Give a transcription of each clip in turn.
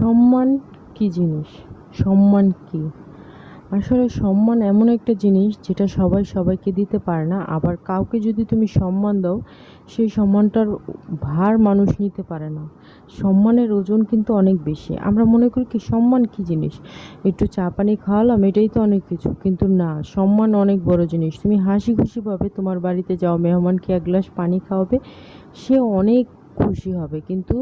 সম্মান কি জিনিস? সম্মান কি? আসলে সম্মান এমন একটা জিনিস যেটা সবাই সবাইকে দিতে পারে না। আবার কাউকে যদি তুমি সম্মান দাও, সেই সম্মানটার ভার মানুষ নিতে পারে না। সম্মানের ওজন কিন্তু অনেক বেশি। আমরা মনে করি কি, সম্মান কি জিনিস? একটু চা পানি খাওয়ালাম, এটাই তো অনেক কিছু। কিন্তু না, সম্মান অনেক বড় জিনিস। তুমি হাসি খুশিভাবে তোমার বাড়িতে যাও, মেহমানকে এক গ্লাস পানি খাওয়াবে, সে অনেক খুশি হবে। কিন্তু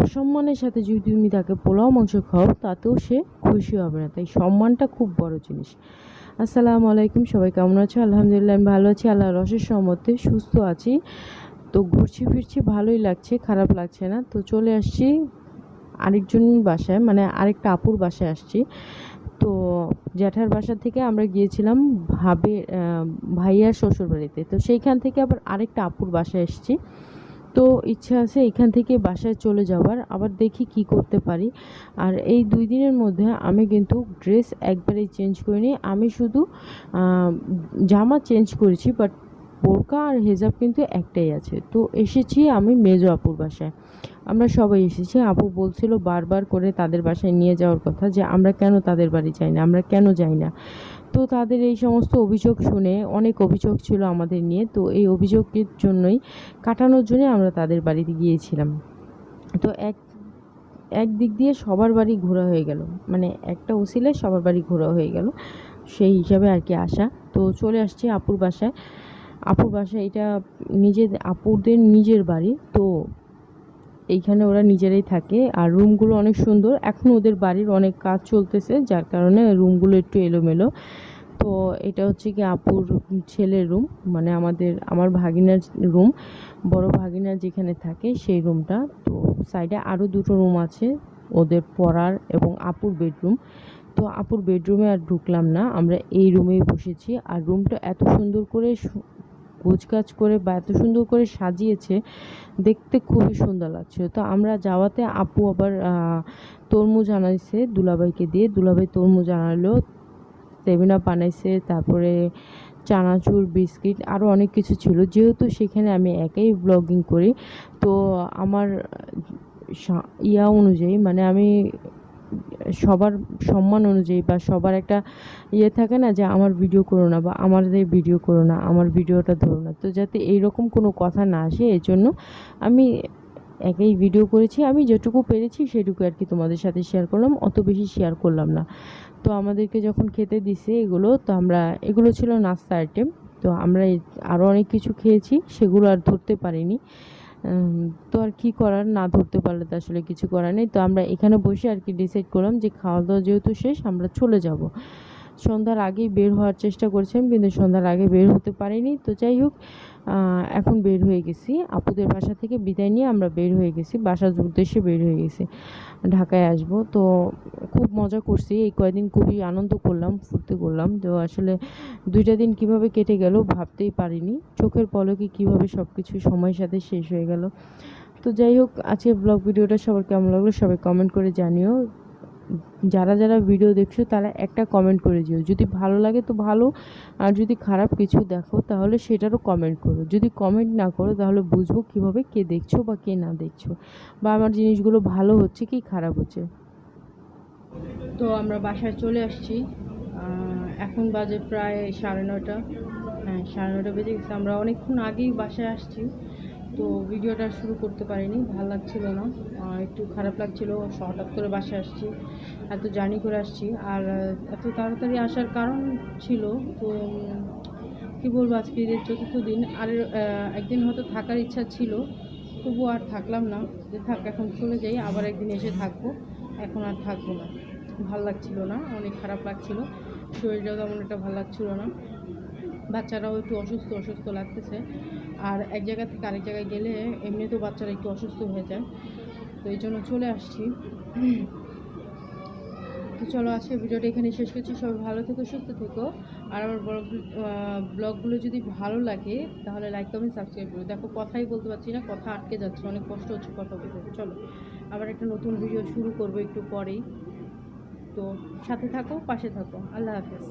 অসম্মানের সাথে যদি তুমি তাকে পোলাও মাংস খাও, তাতেও সে খুশি হবে না। তাই সম্মানটা খুব বড় জিনিস। আসসালামু আলাইকুম, সবাই কেমন আছো? আলহামদুলিল্লাহ, আমি ভালো আছি। আল্লাহ রসের সম্মতে সুস্থ আছি। তো ঘুরছি ফিরছি ভালোই লাগছে, খারাপ লাগছে না। তো চলে আসছি আরেকজন বাসায় মানে আরেকটা আপুর বাসায় আসছি। তো জ্যাঠার বাসা থেকে আমরা গিয়েছিলাম ভাবে ভাইয়ার শ্বশুর বাড়িতে তো সেইখান থেকে আবার আরেকটা আপুর বাসায় এসেছি। তো ইচ্ছা আছে এখান থেকে বাসায় চলে যাওয়ার, আবার দেখি কি করতে পারি। আর এই দুই দিনের মধ্যে আমি কিন্তু ড্রেস একবারেই চেঞ্জ করিনি। আমি শুধু জামা চেঞ্জ করেছি বাট বোরকা আর হেজাব কিন্তু একটাই আছে। তো এসেছি আমি মেজো আপুর বাসায়। আমরা সবাই এসেছি। আপু বলছিল বারবার করে তাদের বাসায় নিয়ে যাওয়ার কথা যে, আমরা কেন তাদের বাড়ি যাই না? আমরা কেন যাই না? তো তাদের এই সমস্ত অভিযোগ শুনে, অনেক অভিযোগ ছিল আমাদের নিয়ে, তো এই অভিযোগের জন্যই কাটানোর জন্য আমরা তাদের বাড়িতে গিয়েছিলাম। তো এক এক দিক দিয়ে সবার বাড়ি ঘোরা হয়ে গেল। মানে একটা ওসিলে সবার বাড়ি ঘোরা হয়ে গেল। সেই হিসাবে আর কি আসা। তো চলে আসছি আপুর বাসায়। আপুর বাসা এটা নিজের, আপুদের নিজের বাড়ি, তো এইখানে ওরা নিজেরাই থাকে। আর রুমগুলো অনেক সুন্দর। এখন ওদের বাড়ির অনেক কাজ চলতেছে, যার কারণে রুমগুলো একটু এলোমেলো। তো এটা হচ্ছে কি আপুর ছেলের রুম মানে আমাদের, আমার ভাগিনার রুম বড় ভাগিনার যেখানে থাকে সেই রুমটা তো সাইডে আরও দুটো রুম আছে, ওদের পড়ার এবং আপুর বেডরুম তো আপুর বেডরুমে আর ঢুকলাম না, আমরা এই রুমেই বসেছি। আর রুমটা এত সুন্দর করে গোছগাছ করে বা এত সুন্দর করে সাজিয়েছে, দেখতে খুবই সুন্দর লাগছিল তো আমরা যাওয়াতে আপু আবার তরমুজ আনাইছে দুলাভাইকে দিয়ে। দুলাভাই তরমুজ আনালো সেমিনা বানাইছে, তারপরে চানাচুর, বিস্কিট আরও অনেক কিছু ছিল। যেহেতু সেখানে আমি একাই ব্লগিং করি, তো আমার ইয়া অনুযায়ী মানে আমি সবার সম্মান অনুযায়ী বা সবার একটা ইয়ে থাকে না যে আমার ভিডিও করো না বা আমাদের ভিডিও করো না, আমার ভিডিওটা ধরো না। তো যাতে এইরকম কোনো কথা না আসে এর জন্য আমি একাই ভিডিও করেছি। আমি যেটুকু পেরেছি সেটুকু আর কি তোমাদের সাথে শেয়ার করলাম, অত বেশি শেয়ার করলাম না। তো আমাদেরকে যখন খেতে দিছে এগুলো, তো আমরা, এগুলো ছিল নাস্তা আইটেম তো আমরা আরও অনেক কিছু খেয়েছি, সেগুলো আর ধরতে পারিনি। তো আর কি করার? না ধরতে পারলে তো আসলে কিছু করার নেই। তো আমরা এখানে বসে আর কি ডিসাইড করলাম যে খাওয়া দাওয়া যেহেতু শেষ, আমরা চলে যাব। সন্ধ্যার আগেই বের হওয়ার চেষ্টা করছিলাম, কিন্তু সন্ধ্যার আগে বের হতে পারিনি। তো যাই হোক এখন বের হয়ে গেছি। আপুদের বাসা থেকে বিদায় নিয়ে আমরা বের হয়ে গেছি, বাসার উদ্দেশ্যে বের হয়ে গেছি, ঢাকায় আসব। তো খুব মজা করছি, এই কয়দিন খুবই আনন্দ করলাম, ফুর্তি করলাম। তো আসলে দুইটা দিন কীভাবে কেটে গেল ভাবতেই পারিনি। চোখের পলকে কীভাবে সব কিছু সময়ের সাথে শেষ হয়ে গেল। তো যাই হোক আজকে ব্লগ ভিডিওটা সবার কেমন লাগল সবাই কমেন্ট করে জানিও। যারা যারা ভিডিও দেখছ, তারা একটা কমেন্ট করে দিও। যদি ভালো লাগে তো ভালো, আর যদি খারাপ কিছু দেখো, তাহলে সেটারও কমেন্ট করো। যদি কমেন্ট না করো, তাহলে বুঝব কীভাবে কে দেখছ বা কে না দেখছ, বা আমার জিনিসগুলো ভালো হচ্ছে কি খারাপ হচ্ছে। তো আমরা বাসায় চলে আসছি। এখন বাজে প্রায় সাড়ে নটা হ্যাঁ সাড়ে নটা বেজে গেছে। আমরা অনেকক্ষণ আগেই বাসায় আসছি। তো ভিডিওটা শুরু করতে পারিনি, ভালো লাগছিল না। একটু খারাপ লাগছিল, হঠাৎ করে বাসায় আসছি, এত জার্নি করে আসছি। আর এত তাড়াতাড়ি আসার কারণ ছিল, তো কী বলব আজকে ঈদের চতুর্থ দিন। আর একদিন হয়তো থাকার ইচ্ছা ছিল, তবু আর থাকলাম না। যে থাক, এখন চলে যাই, আবার একদিন এসে থাকব। এখন আর থাকব না। ভালো লাগছিল না, অনেক খারাপ লাগছিল। শরীরটাও তেমন একটা ভালো লাগছিল না। বাচ্চারাও একটু অসুস্থ অসুস্থ লাগতেছে। আর এক জায়গা থেকে আরেক জায়গায় গেলে এমনিতেও বাচ্চারা একটু অসুস্থ হয়ে যায়। তো এই জন্য চলে আসছি। তো চলো আজকে ভিডিওটা এখানে শেষ করছি। সবাই ভালো থেকো, সুস্থ থেকো। আর আমার ব্লগ ব্লগগুলো যদি ভালো লাগে, তাহলে লাইক কমেন্ট সাবস্ক্রাইব করো। দেখো কথাই বলতে পারছি না, কথা আটকে যাচ্ছে, অনেক কষ্ট হচ্ছে কথা বলতে। চলো, আবার একটা নতুন ভিডিও শুরু করব একটু পরেই। তো সাথে থাকো, পাশে থাকো। আল্লাহ হাফেজ।